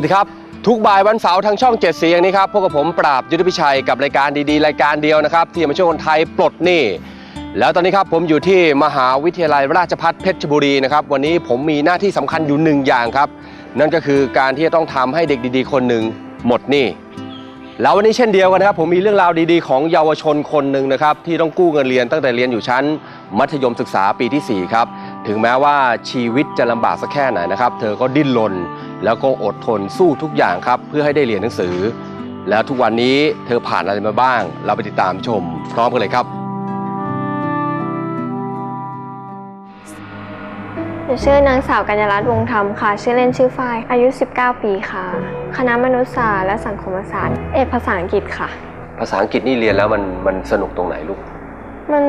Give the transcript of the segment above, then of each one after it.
สวัสดีครับ ทุกบ่ายวันเสาร์ทางช่องเจ็ดสีอย่างนี้ครับพบกับผมปราบยุทธพิชัยกับรายการดีๆ รายการเดียวนะครับ ที่มาช่วยคนไทยปลดหนี้แล้วตอนนี้ครับผมอยู่ที่มหาวิทยาลัยราชภัฏเพชรบุรีนะครับวันนี้ผมมีหน้าที่สำคัญอยู่หนึ่งอย่างครับ นั่นก็คือการที่จะต้องทำให้เด็กดีๆ คนหนึ่งหมดหนี้แล้ววันนี้เช่นเดียวกันนะครับ ผมมีเรื่องราวดีๆ ของเยาวชนคนหนึ่งนะครับที่ต้องกู้เงินเรียนตั้งแต่เรียนอยู่ชั้น มัธยมศึกษาปีที่4ครับถึงแม้ว่าชีวิตจะลำบากสักแค่ไหนนะครับ เธอก็ดิ้นรน แล้วก็อดทนสู้ทุกอย่างครับ เพื่อให้ได้เรียนหนังสือ แล้วทุกวันนี้เธอผ่านอะไรมาบ้าง เราไปติดตามชม พร้อมกันเลยครับหนูชื่อนางสาวกัญญารัตน์วงศ์ธรรมค่ะ ชื่อเล่นชื่อฝ้าย อายุ 19 ปีค่ะ คณะมนุษยศาสตร์และสังคมศาสตร์ เอกภาษาอังกฤษค่ะ ภาษาอังกฤษนี่เรียนแล้วมันมันสนุกตรงไหนลูก มัน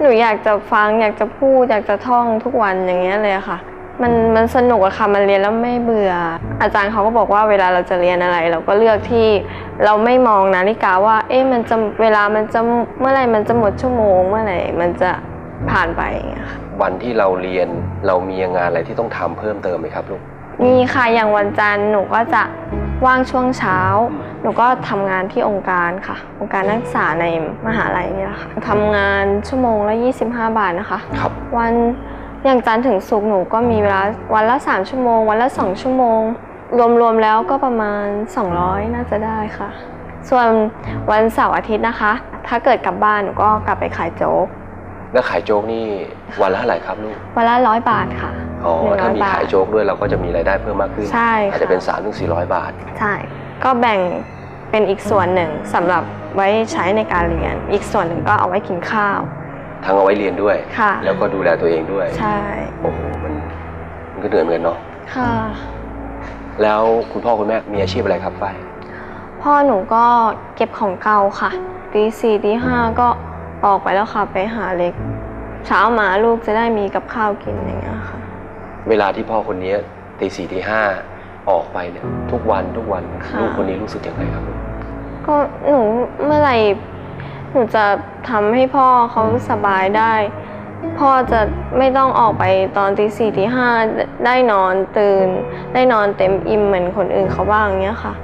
หนูอยากจะฟังอยากจะพูดอยากจะท่องทุกวันอย่างเงี้ยเลยค่ะ มันมันสนุกอะค่ะมันเรียนแล้วไม่เบื่อ อาจารย์เขาก็บอกว่าเวลาเราจะเรียนอะไร เราก็เลือกที่เราไม่มองนาฬิกาว่า เอ๊ะมันจะเวลามันจะเมื่อไหร่มันจะหมดชั่วโมง เมื่อไหร่มันจะผ่านไปอย่างเงี้ยค่ะวันที่เราเรียนเรามีงานอะไรที่ต้องทำเพิ่มเติมไหมครับลูก มีค่ะอย่างวันจันทร์หนูก็จะว่างช่วงเช้า หนูก็ทำงานที่องค์การค่ะ องค์การนักศึกษาในมหาลัยเนี่ยแหละค่ะทำงานชั่วโมงละ 25 บาทนะคะ ครับ วัน อย่างจันทร์ถึงศุกร์หนูก็มีเวลาวันละ 3 ชั่วโมง วันละ 2 ชั่วโมง รวมๆแล้วก็ประมาณ 200 น่าจะได้ค่ะ ส่วนวันเสาร์อาทิตย์นะคะ ถ้าเกิดกลับบ้านหนูก็กลับไปขายโจ๊กแล้วขายโจ๊กนี่วันละเท่าไหร่ครับลูกวันละร้อยบาทค่ะ อ๋อหนึ่งร้ถ้าอยมีบาทขายโจ๊กด้วยเราก็จะมีรายได้เพิ่มมากขึ้นใช่อาจค่ะจะเป็น3ามถึงสี่บาท ใช่ ก็แบ่งเป็นอีกส่วนหนึ่งสำหรับไว้ใช้ในการเรียน อีกส่วนหนึ่งก็เอาไว้กินข้าว ทั้งเอาไว้เรียนด้วย ค่ะ แล้วก็ดูแลตัวเองด้วยใช่ โอ้โหมันมันก็เหนื่อยเหมือนกันเนาะค่ะ แล้วคุณพ่อคุณแม่มีอาชีพอะไรครับฝ้ายพ่อหนูก็เก็บของเก่าค่ะตีสี่ตีห้าก็ออกไปแล้วค่ะ ไปหาเล็ก เช้ามาลูกจะได้มีกับข้าวกินอย่างเงี้ยค่ะ เวลาที่พ่อคนนี้ตีสี่ตีห้าออกไปเนี่ยทุกวันทุกวันค่ะ ลูกคนนี้รู้สึกยังไงครับ ก็หนูเมื่อไหร่ หนูจะทำให้พ่อเขาสบายได้ พ่อจะไม่ต้องออกไปตอนตีสี่ตีห้าได้นอนตื่น ได้นอนเต็มอิ่มเหมือนคนอื่นเขาบ้างเงี้ยค่ะ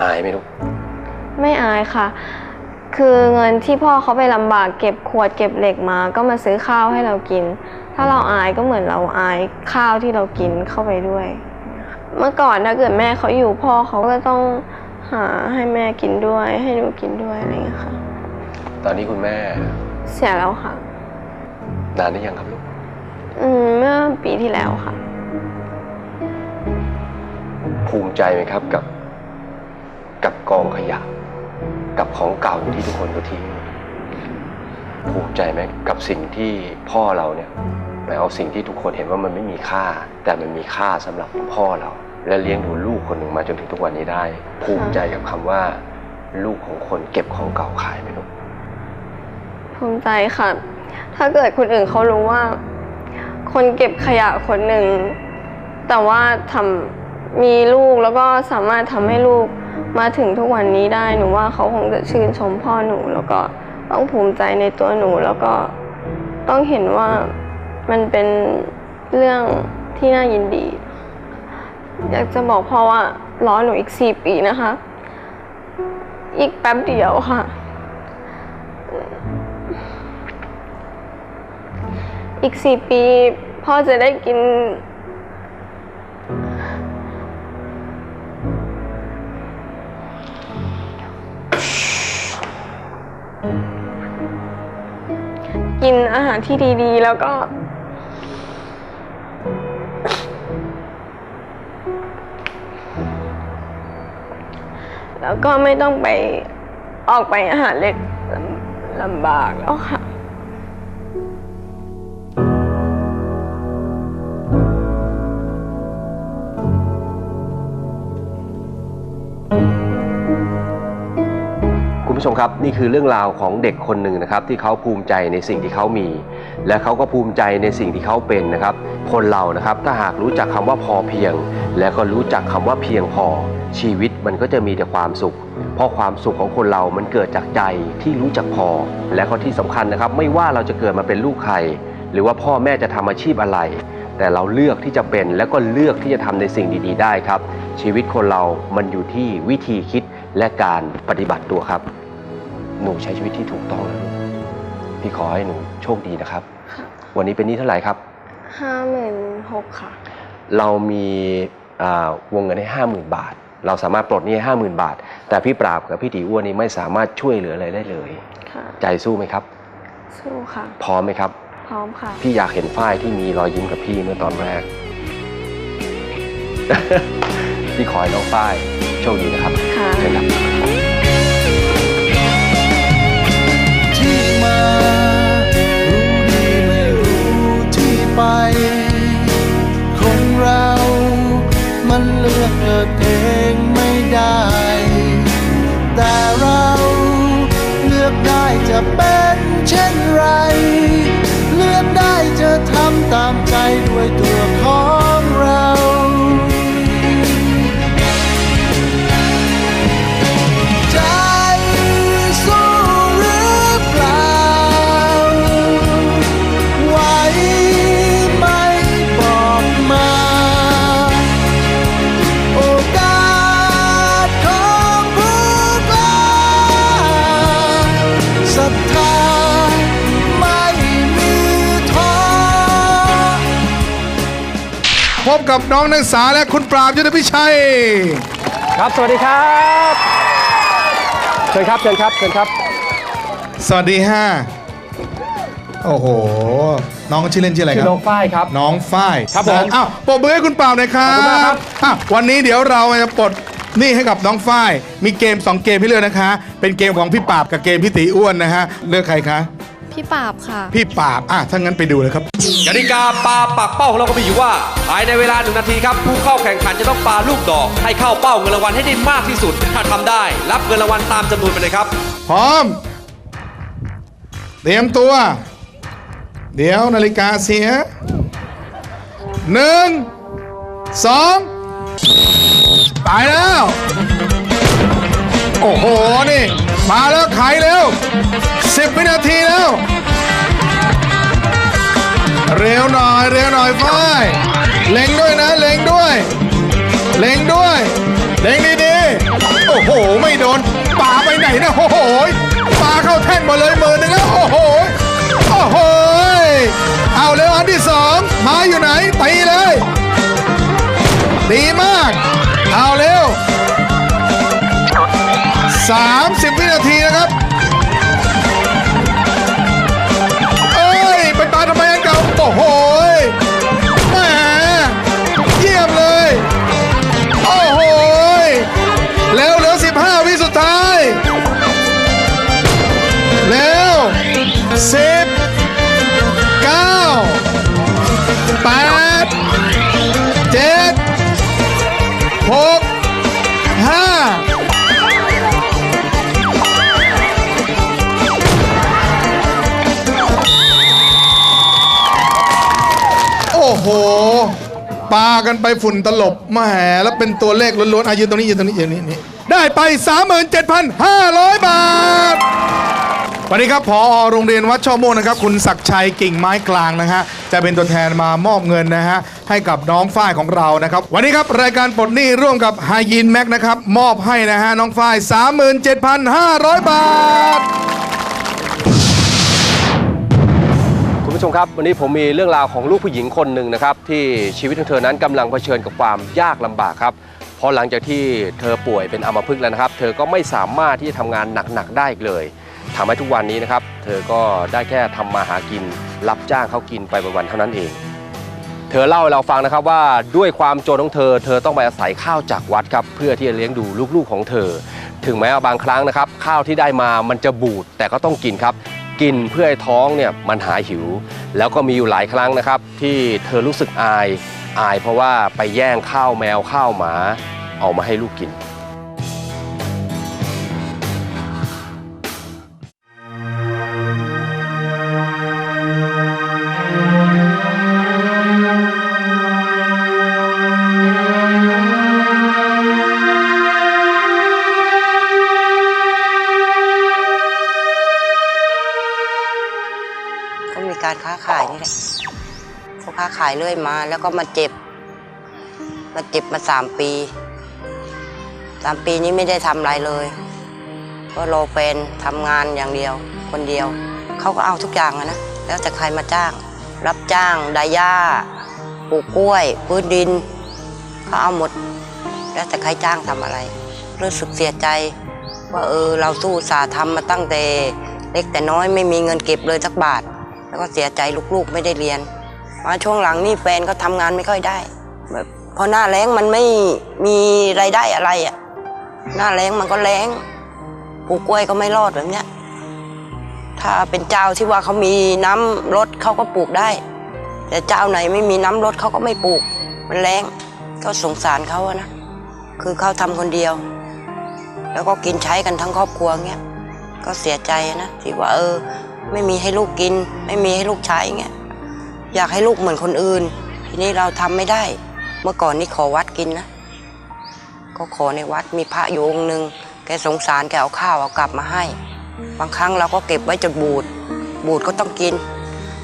อายไหมลูก ไม่อายค่ะ คือเงินที่พ่อเขาไปลำบากเก็บขวดเก็บเหล็กมา ก็มาซื้อข้าวให้เรากิน ถ้าเราอายก็เหมือนเราอายข้าวที่เรากินเข้าไปด้วย เมื่อก่อนถ้าเกิดแม่เขาอยู่พ่อเขาก็ต้องหาให้แม่กินด้วย ให้หนูกินด้วยอะไรอย่างเงี้ยค่ะ ตอนนี้คุณแม่ เสียแล้วค่ะ นานหรือยังครับลูก อืมเมื่อปีที่แล้วค่ะ ภูมิใจไหมครับกับ กับกองขยะ กับของเก่าที่ทุกคนก็ทิ้ง ภูมิใจไหมกับสิ่งที่พ่อเราเนี่ยไปเอาสิ่งที่ทุกคนเห็นว่ามันไม่มีค่า แต่มันมีค่าสำหรับพ่อเรา และเลี้ยงดูลูกคนหนึ่งมาจนถึงทุกวันนี้ได้ ภูมิใจกับคำว่า ลูกของคนเก็บของเก่าขายไหมลูก ภูมิใจค่ะ ถ้าเกิดคนอื่นเขารู้ว่า คนเก็บขยะคนหนึ่ง แต่ว่าทำมีลูกแล้วก็สามารถทำให้ลูกมาถึงทุกวันนี้ได้หนูว่าเขาคงจะชื่นชมพ่อหนู แล้วก็ต้องภูมิใจในตัวหนูแล้วก็ต้องเห็นว่ามันเป็นเรื่องที่น่ายินดี อยากจะบอกพ่อว่ารอหนูอีกสี่ปีนะคะ อีกแป๊บเดียวค่ะ อีกสี่ปี พ่อจะได้กิน กินอาหารที่ดีๆ แล้วก็ แล้วก็ไม่ต้องไปออกไปอาหารเล็กลำลำบากแล้วค่ะ ครับนี่คือเรื่องราวของเด็กคนหนึ่งนะครับ ที่เขาภูมิใจในสิ่งที่เขามี และเขาก็ภูมิใจในสิ่งที่เขาเป็นนะครับ คนเรานะครับถ้าหากรู้จักคำว่าพอเพียง และก็รู้จักคำว่าเพียงพอ ชีวิตมันก็จะมีแต่ความสุข เพราะความสุขของคนเรามันเกิดจากใจที่รู้จักพอ และก็ที่สำคัญนะครับ ไม่ว่าเราจะเกิดมาเป็นลูกใคร หรือว่าพ่อแม่จะทำอาชีพอะไร แต่เราเลือกที่จะเป็นแล้วก็เลือกที่จะทำในสิ่งดี ๆ ได้ครับ ชีวิตคนเรามันอยู่ที่วิธีคิดและการปฏิบัติตัวครับ หนูใช้ชีวิตที่ถูกต้องนะลูกพี่ขอให้หนูโชคดีนะครับค่ะวันนี้เป็นหนี้เท่าไหร่ครับ ห้าหมื่นหกค่ะ เรามีอ่าวงเงินให้ห้าหมื่นบาท เราสามารถปลดหนี้ห้าหมื่นบาท แต่พี่ปราบกับพี่ตีอ้วนนี้ไม่สามารถช่วยเหลืออะไรได้เลย ค่ะ ใจสู้ไหมครับ สู้ค่ะ พร้อมไหมครับ พร้อมค่ะ พี่อยากเห็นฝ้ายที่มีรอยยิ้มกับพี่เมื่อตอนแรก พี่ขอให้น้องฝ้ายโชคดีนะครับค่ะ เชิญครับ ไป คนเรา มันเลือกเกิดเองไม่ได้ แต่เราเลือกได้จะเป็นเช่นไร พบกับน้องนักศึกษาและคุณปราบยุทธพิชัย ครับ สวัสดีครับ เชิญครับ เชิญครับ เชิญครับ สวัสดีฮะโอ้โห น้องชื่อเล่นชื่ออะไรคชื่รัอบน้องฝ้ายครับ น้องฝ้ายครับผมนะอ้าวปรบมือให้คุณปราบหน่อยครัขอบคุณมากครับ บอะวันนี้เดี๋ยวเราจะปลดหนี่ให้กับน้องฝ้าย มีเกม 2 เกมให้เลือกนะคะ เป็นเกมของพี่ปราบกับเกมพี่ตีอ้วนนะฮะ เลือกใครคะ พี่ปราบค่ะ พี่ปราบอะถ้างั้นไปดูเลยครับ กติกาปาปักเป้าของเราก็มีอยู่ว่า ภายในเวลาหนึ่งนาทีครับ ผู้เข้าแข่งขันจะต้องปาลูกดอก ให้เข้าเป้าเงินรางวัลให้ได้มากที่สุด ถ้าทำได้ รับเงินรางวัลตามจำนวนไปเลยครับ พร้อม เตรียมตัว เดี๋ยวนาฬิกาเสียหนึ่งสองไปแล้ว โอ้โห นี่ มาแล้วไขเร็วสิบวินาทีแล้ว เร็วหน่อย เร็วหน่อยฝ้ายเล็งด้วยนะ เล็งด้วย เล็งด้วย เล็งดีๆ โอ้โห ไม่โดนปาไปไหนนะ โอ้โหปาเข้าแท่นหมาเลยมือหนึ่งแล้วโอ้โห โอ้โห เอาเร็วอันที่สองมาอยู่ไหนตีเลย ดีมาก เอาเร็ว 30 วินาทีนะครับ เอ้ย ไปปาทำไมอันเก่าโอ้โหแหมเยี่ยมเลย โอ้โหยเร็วเหลือ 15 วิสุดท้าย แล้ว10 9 ปากันไปฝุ่นตลบมาแห่แล้วเป็นตัวเลขล้วนๆอายืนตรงนี้ยืนตรงนี้ยืนตรงนี้นี่ได้ไป 37,500 บาทวันนี้ครับพอโรงเรียนวัดช่อโม่วงนะครับ คุณศักดิ์ชัยกิ่งไม้กลางนะฮะจะเป็นตัวแทนมามอบเงินนะฮะให้กับน้องฝ้ายของเรานะครับ วันนี้ครับรายการปลดหนี้ร่วมกับไฮยีนแม็กนะครับมอบให้นะฮะน้องฝ้าย 37,500 บาท ผู้ชมครับวันนี้ผมมีเรื่องราวของลูกผู้หญิงคนหนึ่งนะครับที่ชีวิตของเธอนั้นกำลังเผชิญกับความยากลำบากครับเพราะหลังจากที่เธอป่วยเป็นอัมพฤกษ์แล้วนะครับ เธอก็ไม่สามารถที่จะทำงานหนักๆได้อีกเลยทำให้ทุกวันนี้นะครับ เธอก็ได้แค่ทำมาหากิน รับจ้างเขากินไปวันๆเท่านั้นเอง เธอเล่าให้เราฟังนะครับว่าด้วยความจนของเธอ เธอต้องไปอาศัยข้าวจากวัดครับเพื่อที่จะเลี้ยงดูลูกๆของเธอ ถึงแม้ว่าบางครั้งนะครับ ข้าวที่ได้มามันจะบูดแต่ก็ต้องกินครับ กินเพื่อให้ท้องเนี่ยมันหายหิว แล้วก็มีอยู่หลายครั้งนะครับ ที่เธอรู้สึกอายอายเพราะว่าไปแย่งข้าวแมวข้าวหมาเอามาให้ลูกกิน เขาค้าขายายเรื่อยมา แล้วก็มาเจ็บ มาเจ็บมาสามปีสามปีนี้ไม่ได้ทำอะไรเลย ก็รอแฟนทำงานอย่างเดียว คนเดียว เขาก็เอาทุกอย่างนะ แล้วแต่ใครมาจ้าง รับจ้างดาย่าปลูกกล้วยพื้นดินเขาเอาหมด แล้วแต่ใครจ้างทำอะไร รู้สึกเสียใจ ว่าเออเราสู้สาทำมาตั้งแต่เล็กแต่น้อยไม่มีเงินเก็บเลยสักบาท แล้วก็เสียใจลูกๆไม่ได้เรียน มาช่วงหลังนี่แฟนก็ทำงานไม่ค่อยได้แบบพอหน้าแล้งมันไม่มีรายได้อะไรอะ่ะ หน้าแล้งมันก็แล้งปลูกกล้วยก็ไม่รอดแบบเนี้ย ถ้าเป็นเจ้าที่ว่าเขามีน้ำรถเขาก็ปลูกได้ แต่เจ้าไหนไม่มีน้ำรถเขาก็ไม่ปลูก มันแล้งก็สงสารเขาอะนะคือเขาทำคนเดียว แล้วก็กินใช้กันทั้งครอบครัวเงี้ยก็เสียใจนะที่ว่าเออ ไม่มีให้ลูกกิน ไม่มีให้ลูกใช้เงี้ย อยากให้ลูกเหมือนคนอื่น ทีนี้เราทำไม่ได้ เมื่อก่อนนี่ขอวัดกินนะ ก็ขอในวัดมีพระอยู่องค์หนึ่งแกสงสารแกเอาข้าวเอากลับมาให้ บางครั้งเราก็เก็บไว้จนบูด บูดก็ต้องกิน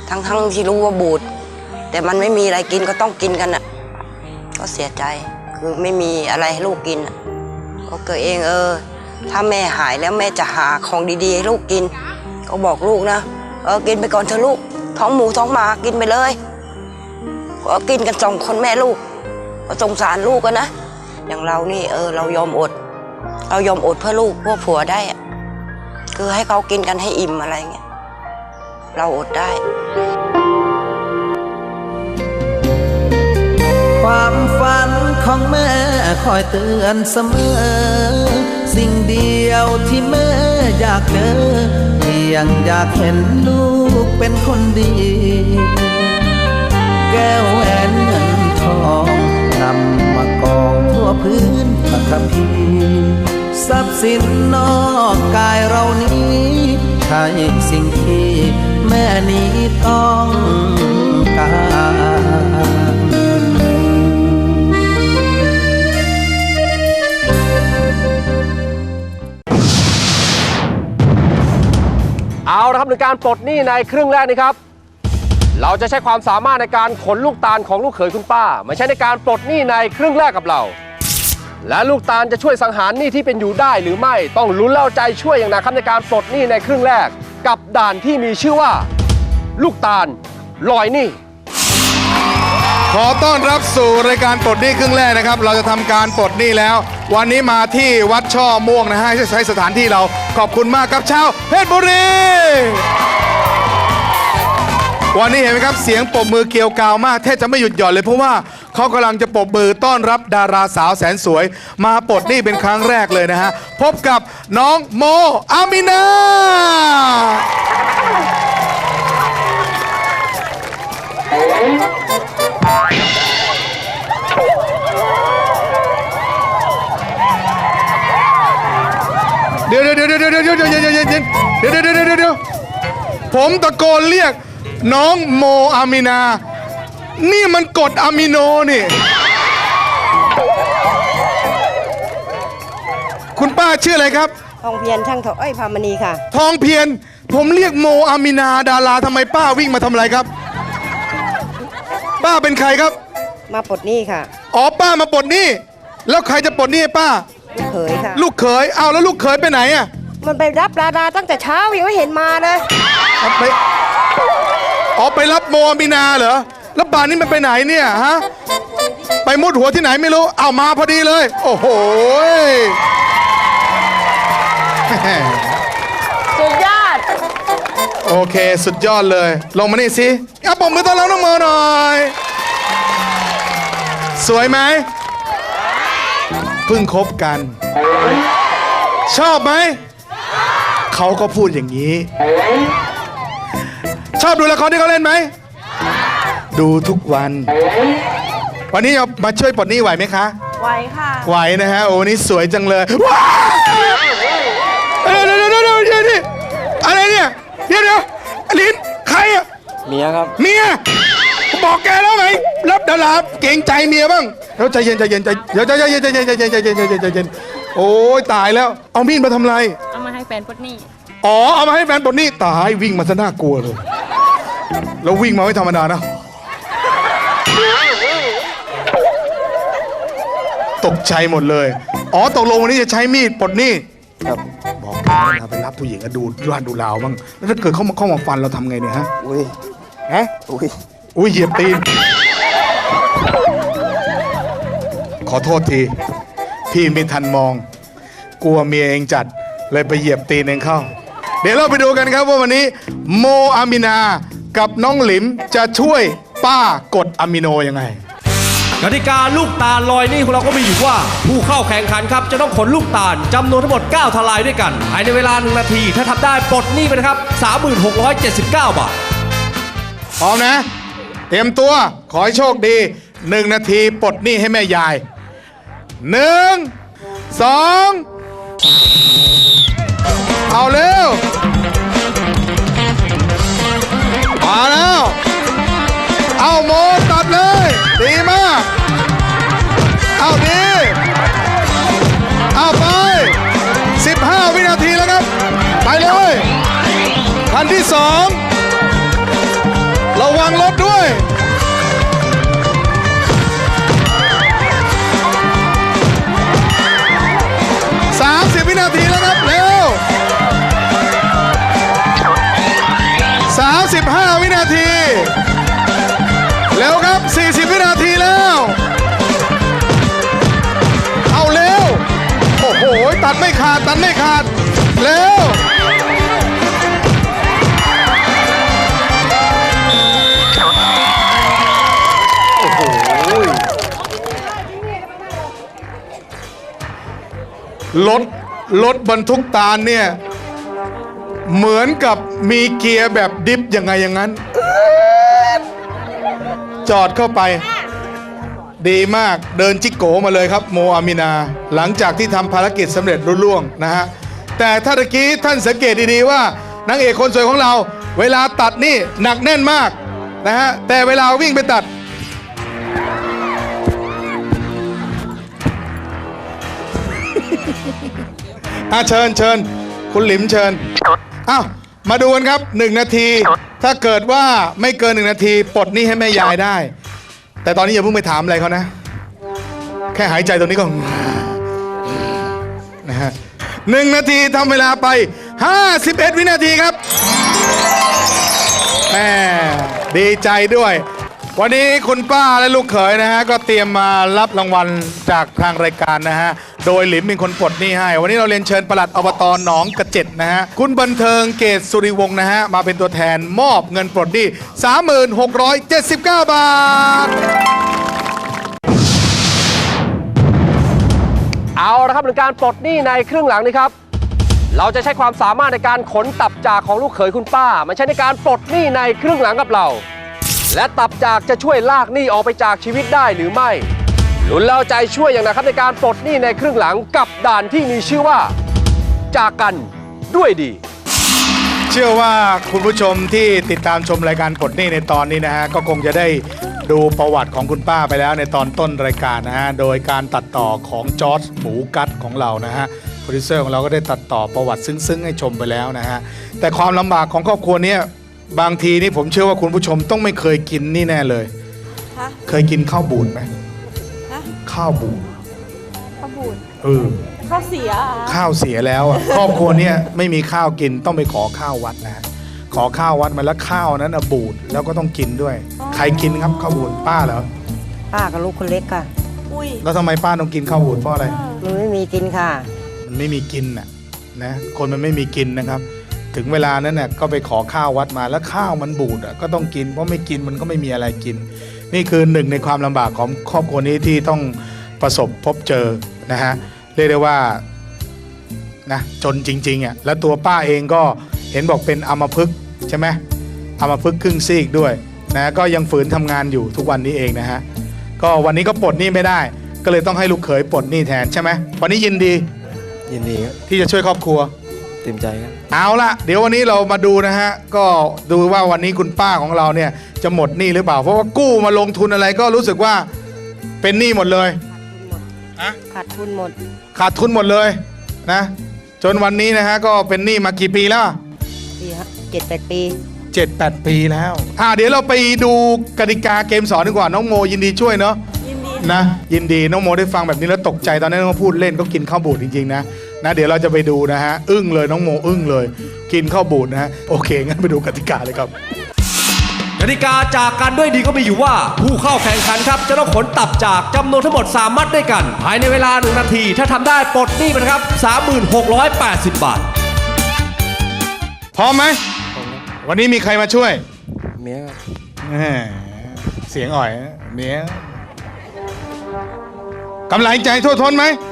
ทั้งทั้งๆที่รู้ว่าบูด แต่มันไม่มีอะไรกินก็ต้องกินกันอะ ก็เสียใจ คือไม่มีอะไรให้ลูกกิน ก็เกิดเองเออ ถ้าแม่หายแล้วแม่จะหาของดีๆให้ลูกกิน ก็บอกลูกนะ เออกินไปก่อนเถอะลูก ท้องหมูท้องหมากินไปเลยก็กินกันสองคนแม่ลูก ก็สงสารลูกกันนะ อย่างเรานี่เออเรายอมอด เรายอมอดเพื่อลูกเพื่อผัวได้อะคือให้เขากินกันให้อิ่มอะไรเงี้ยเราอดได้ ความฝันของแม่คอยเตือนเสมอ สิ่งเดียวที่แม่อยากเจอเพียงอยากเห็นลูก เป็นคนดี แก้วแหวนเงินทองนำมากองทั่วพื้นพระคัมภีร์ทรัพย์สินนอกกายเรานี้ใช่สิ่งที่แม่นี้ต้องการ เอาละครับในการปลดหนี้ในครึ่งแรกนี้ครับ เราจะใช้ความสามารถในการขนลูกตาลของลูกเขยคุณป้ามาใช้ในการปลดหนี้ในครึ่งแรกกับเรา และลูกตาลจะช่วยสังหารหนี้ที่เป็นอยู่ได้หรือไม่ต้องลุ้นเล่าใจช่วยอย่างหนะครับในการปลดหนี้ในครึ่งแรก กับด่านที่มีชื่อว่า ลูกตาลลอยหนี้ ขอต้อนรับสู่รายการปลดหนี้ครึ่งแรกนะครับ เราจะทำการปลดหนี้แล้ว วันนี้มาที่วัดช่อม่วงนะฮะที่ใช้สถานที่เราขอบคุณมากครับชาวเพชรบุรี วันนี้เห็นไหมครับเสียงปรบมือเกลียวกราวมากแทบจะไม่หยุดหย่อนเลยเพราะว่าเขากำลังจะปรบมือต้อนรับดาราสาวแสนสวย มาปลดหนี้เป็นครั้งแรกเลยนะฮะพบกับน้องโมอามินา ดี๋ยวเดี๋ยวเดี๋ยวเดี๋ยวเดี๋ยวเดี๋ยวเดี๋ยวเดี๋ยวเดี๋ยวเดี๋ยวผมตะโกนเรียกน้องโมอามินา นี่มันกดอะมิโนนี่ คุณป้าชื่ออะไรครับ ทองเพียรช่างถออ้อยพามณีค่ะ ทองเพียรผมเรียกโมอามินาดาราทำไมป้าวิ่งมาทำอะไรครับ ป้าเป็นใครครับ มาปลดหนี้ค่ะ อ๋อป้ามาปลดหนี้ แล้วใครจะปลดหนี้ให้ป้า ลูกเขยค่ะ ลูกเขยเอาแล้วลูกเขยไปไหนอะมันไปรับดาดาตั้งแต่เช้ายังไม่เห็นมาเลยเอาไปอ๋อไปรับโมอามินาเหรอแล้วป่านนี้มันไปไหนเนี่ยฮะไปมุดหัวที่ไหนไม่รู้เอามาพอดีเลย โอ้โหยแหมสุดยอด โอเค สุดยอดเลย ลงมานี่สิเอาปมมือต้อนรับน้องโมหน่อย สวยไหม เพิ่งคบกัน ชอบไหม เขาก็พูดอย่างนี้ ชอบดูละครที่เขาเล่นไหม ดูทุกวัน วันนี้เอามาช่วยปลดหนี้ไหวไหมคะไว้ค่ะ ไหวนะฮะ โอ้วันนี้สวยจังเลยว้าวเดี๋ยวเดี๋ยวเดี๋ยวเดี๋ยวเดี๋ยวเดี๋ยวอะไรเนี่ย เดี๋ยวเดี๋ยวอลินใครอะเมียครับ เมีย บอกแกแล้วไงรับดาราเกรงใจเมียบ้าง เดี๋วใจเย็นใจเย็นใจเดี๋ยวใจเย็นใจเย็นใจเย็นใจเย็นใจเย็นใจเย็นโอ้ยตายแล้ว เอามีดมาทำไร เอามาให้แฟนปดหนี้อ๋อเอามาให้แฟนปดหนี้ตายวิ่งมาซะน่ากลัวเลย แล้ววิ่งมาไม่ธรรมดานะ ตกใจหมดเลย อ๋อตกลงวันนี้จะใช้มีดปดหนี้ครับบอกนะไปรับผู้หญิงก็ดูร้านดูราวบ้างแล้วถ้าเกิดเข้ามาเข้ามาฟันเราทำไงเนี่ยฮะอุ้ยฮะอุ้ยอุ้ยเหยียบตีน ขอโทษที พี่ไม่ทันมอง กลัวเมียเองจัดเลยไปเหยียบตีนเองเข้า เดี๋ยวเราไปดูกันครับว่าวันนี้ โมอามินากับน้องหลิมจะช่วยป้ากดอะมิโนยังไงกติกาลูกตาลลอยนี่ของเราก็มีอยู่ว่า ผู้เข้าแข่งขันครับจะต้องขนลูกตาลจำนวนทั้งหมด 9 ทลายด้วยกันภายในเวลา1นาที ถ้าทำได้ปลดหนี้ไปนะครับ 3679 บาท พร้อมนะ เตรียมตัวขอให้โชคดีหนึ่งนาทีปลดหนี้ให้แม่ยาย หนึ่งสองเอาเร็วมาแล้ว เอาโมตัดเลย ดีมาก เอาดี เอาไป 15 วินาทีแล้วครับ ไปเลยคันที่สองระวังรถด้วย ดไม่ขาดตัดไม่ขาด เร็วรถรถบรรทุกตาลเนี่ย เหมือนกับมีเกียร์แบบดิฟยังไงอย่างนั้น จอดเข้าไป ดีมากเดินจิกโกมาเลยครับโมอามินา หลังจากที่ทำภารกิจสำเร็จรุ่ล่วงนะฮะแต่ถ้าตะกี้ท่านสังเกตดีๆว่านางเอกคนสวยของเรา เวลาตัดนี่หนักแน่นมากนะฮะแต่เวลาวิ่งไปตัดอะเชิญเชิญคุณหลิมเชิญอ้าวมาดูกันครับหนึ่งนาที ถ้าเกิดว่าไม่เกินหนึ่งนาทีปลดหนี้ให้แม่ยายได้ แต่ตอนนี้อย่าเพิ่งไปถามอะไรเขานะ แค่หายใจตรงนี้ก็นะฮะหนึ่งนาทีทำเวลาไป 51 วินาทีครับแม่ดีใจด้วย วันนี้คุณป้าและลูกเขยนะฮะ ก็เตรียมมารับรางวัลจากทางรายการนะฮะ โดยหลิมเป็นคนปลดหนี้ให้ วันนี้เราเรียนเชิญปลัดอบตหนองกระเจ็ดนะฮะ คุณบันเทิงเกตสุริวงศ์นะฮะ มาเป็นตัวแทนมอบเงินปลดหนี้ 3679 บาท เอาละครับในการปลดหนี้ในครึ่งหลังนี้ครับ เราจะใช้ความสามารถในการขนตับจากของลูกเขยคุณป้ามาใช้ในการปลดหนี้ในครึ่งหลังกับเรา และตับจากจะช่วยลากหนี้ออกไปจากชีวิตได้หรือไม่ ลุ้นแล้วเอาใจช่วยอย่างหนะครับในการปลดหนี้ในครึ่งหลังกับด่านที่มีชื่อว่า จากกันด้วยดี เชื่อว่าคุณผู้ชมที่ติดตามชมรายการปลดหนี้ในตอนนี้นะฮะก็คงจะได้ดูประวัติของคุณป้าไปแล้วในตอนต้นรายการนะฮะโดยการตัดต่อของจอร์จหมูกัดของเรานะฮะโปรดิวเซอร์ของเราก็ได้ตัดต่อประวัติซึ้งๆ ให้ชมไปแล้วนะฮะแต่ความลำบากของครอบครัวเนี้ยบางทีนี่ผมเชื่อว่าคุณผู้ชมต้องไม่เคยกินนี่แน่เลยฮะเคยกินข้าวบูดไหมฮะ ข้าวบูดข้าวบูดเออข้าวเสียเหรอข้าวเสียแล้วอะ ครอบครัวเนี่ยไม่มีข้าวกินต้องไปขอข้าววัดนะฮะขอข้าววัดมาแล้วข้าวนั้นอะบูดแล้วก็ต้องกินด้วย ใครกินครับข้าวบูดป้าเหรอป้ากับลูกคนเล็กค่ะอุ้ยแล้วทำไมป้าต้องกินข้าวบูดเพราะอะไรมันไม่มีกินค่ะ มันไม่มีกินน่ะนะคนมันไม่มีกินนะครับ ถึงเวลานั้นน่ะก็ไปขอข้าววัดมาแล้วข้าวมันบูดอะก็ต้องกิน เพราะไม่กินมันก็ไม่มีอะไรกิน นี่คือหนึ่งในความลำบากของครอบครัวนี้ที่ต้องประสบพบเจอนะฮะเรียกได้ว่านะจนจริงๆอะแล้วตัวป้าเองก็เห็นบอกเป็นอัมพฤกษ์ใช่ไหมอัมพฤกษ์ครึ่งซีกด้วยนะก็ยังฝืนทำงานอยู่ทุกวันนี้เองนะฮะก็วันนี้ก็ปลดหนี้ไม่ได้ ก็เลยต้องให้ลูกเขยปลดหนี้แทนใช่ไหมวันนี้ยินดียินดีครับที่จะช่วยครอบครัว เต็มใจครับ เอาละเดี๋ยววันนี้เรามาดูนะฮะ ก็ดูว่าวันนี้คุณป้าของเราเนี่ยจะหมดหนี้หรือเปล่า เพราะว่ากู้มาลงทุนอะไรก็รู้สึกว่าเป็นหนี้หมดเลยขาดทุนหมด ขาดทุนหมดเลยนะ จนวันนี้นะฮะก็เป็นหนี้มากี่ปีแล้วปีฮะเจ็ดแปดปี7 8ปีแล้วอ่าเดี๋ยวเราไปดูกติกาเกมสอนดีกว่าน้องโมยินดีช่วยเนาะยินดีนะยินดีน้องโมได้ฟังแบบนี้แล้วตกใจตอนนั้นน้องพูดเล่นก็กินข้าวบูดจริงๆนะ นะเดี๋ยวเราจะไปดูนะฮะ อึ้งเลยน้องโมอึ้งเลย กินข้าวบูดนะฮะ โอเค งั้นไปดูกติกาเลยครับกติกาจากกันด้วยดีก็มีอยู่ว่า ผู้เข้าแข่งขันครับ จะต้องขนตับจากจำนวนทั้งหมด 3 มัดด้วยกัน ภายในเวลา 1 นาที ถ้าทำได้ปลดหนี้ไปนะครับ 3680 บาท พร้อมไหม วันนี้มีใครมาช่วย เมียครับแหมเสียงอ่อยนะเมียกำลังใจทั่วท้นไหมมากห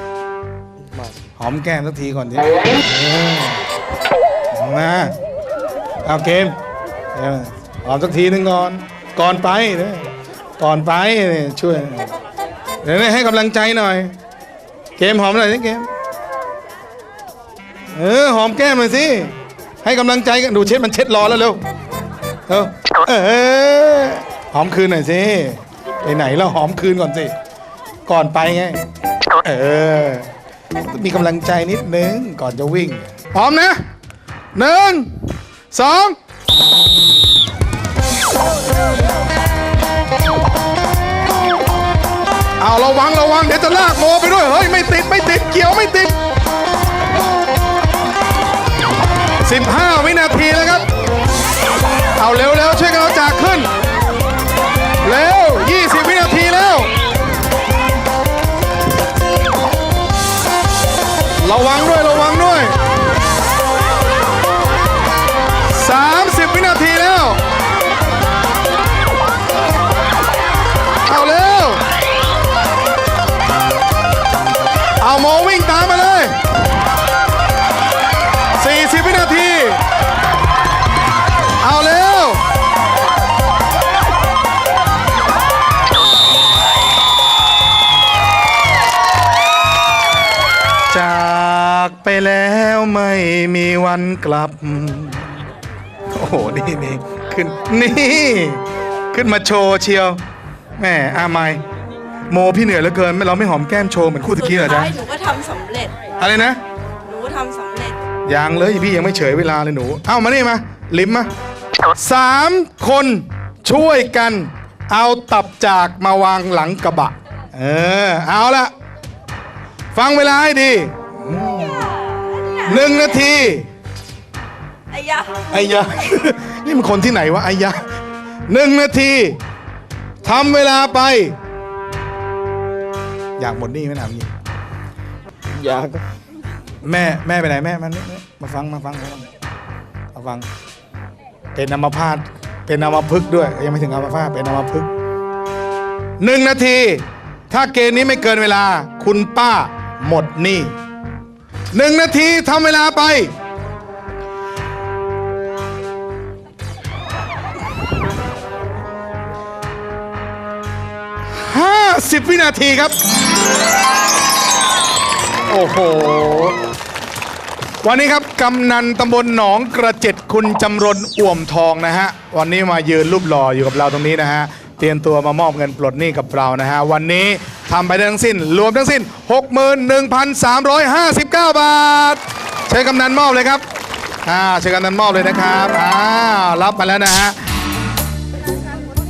อมแก้มสักทีก่อนดิเออเอามาเอาเกมเออหอมสักทีหนึ่งก่อน ก่อนไปนะก่อนไปเนี่ยช่วยเดี๋ยวนี้ให้กำลังใจหน่อย เกมหอมหน่อยสิเกม เออหอมแก้มหน่อยสิ ให้กำลังใจกันดูเช็ดมันเช็ดรอแล้วเร็วเออเออหอมคืนหน่อยสิไปไหนแล้วหอมคืนก่อนสิ ก่อนไปไง เออ มีกำลังใจนิดนึงก่อนจะวิ่ง พร้อมนะหนึ่งสองเอาระวังระวังเดี๋ยวจะลากโมไปด้วย เฮ้ย ไม่ติด ไม่ติด เกี่ยวไม่ติด 15 วินาทีแล้วครับ เอาเร็วเร็วช่วยกัน ระวั ไปแล้วไม่มีวันกลับ โอ้โห นี่นี่ขึ้น นี่ ขึ้นมาโชว์เชียวแหมอาไมายโมพี่เหนื่อยเหลือเกิน เราไม่หอมแก้มโชว์เหมือนคู่ตะกี้เหรอจ๊ะ หนูก็ทำสำเร็จ อะไรนะ หนูก็ทำสำเร็จ ยังเลยพี่ยังไม่เฉยเวลาเลยหนู เอ้ามานี่มา ลิมมาสามคนช่วยกันเอาตับจากมาวางหลังกระบะ เออ เอาละฟังเวลาให้ดี หนึ่งนาทีไอ้ยะไอ้ยะ นี่มันคนที่ไหนวะไอ้ยะหนึ่งนาทีทำเวลาไป อยากหมดหนี่ไหมถามจริงยากแม่แม่ไปไหนแม่มันมาฟังมาฟังมาฟังมาฟัง เป็นอัมพาตเป็นอัมพฤกษ์ด้วย ยังไม่ถึงอัมพาตเป็นอัมพฤกษ์หนึ่งนาที ถ้าเกณฑ์นี้ไม่เกินเวลา คุณป้าหมดหนี้ หนึ่งนาทีทำเวลาไป ห้าสิบวินาทีครับ โอ้โห วันนี้ครับกำนันตำบลหนองกระเจ็ดคุณจำรนอ่วมทองนะฮะ วันนี้มายืนรูปหล่ออยู่กับเราตรงนี้นะฮะ เตรียมตัวมามอบเงินปลดหนี้กับเรานะฮะ วันนี้ ทำไปได้ทั้งสิ้น รวมทั้งสิ้น 61,359 บาท เชิญกำนันมอบเลยครับอ่าเชิญกำนันมอบเลยนะครับอ้าวรับมาแล้วนะฮะ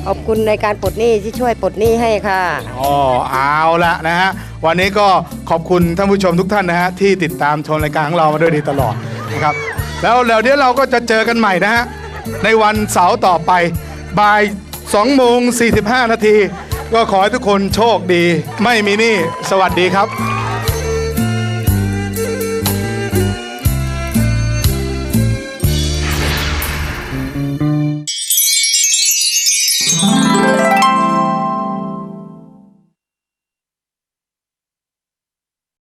ขอบคุณในการปลดหนี้ที่ช่วยปลดหนี้ให้ค่ะ อ๋อเอาละนะฮะวันนี้ก็ขอบคุณท่านผู้ชมทุกท่านนะฮะที่ติดตามชมรายการของเรามาด้วยดีตลอดนะครับแล้วแล้วเดี๋ยวเราก็จะเจอกันใหม่นะฮะในวันเสาร์ต่อไปบ่าย2โมง45 นาที ก็ขอให้ทุกคนโชคดี ไม่มีหนี้สวัสดีครับ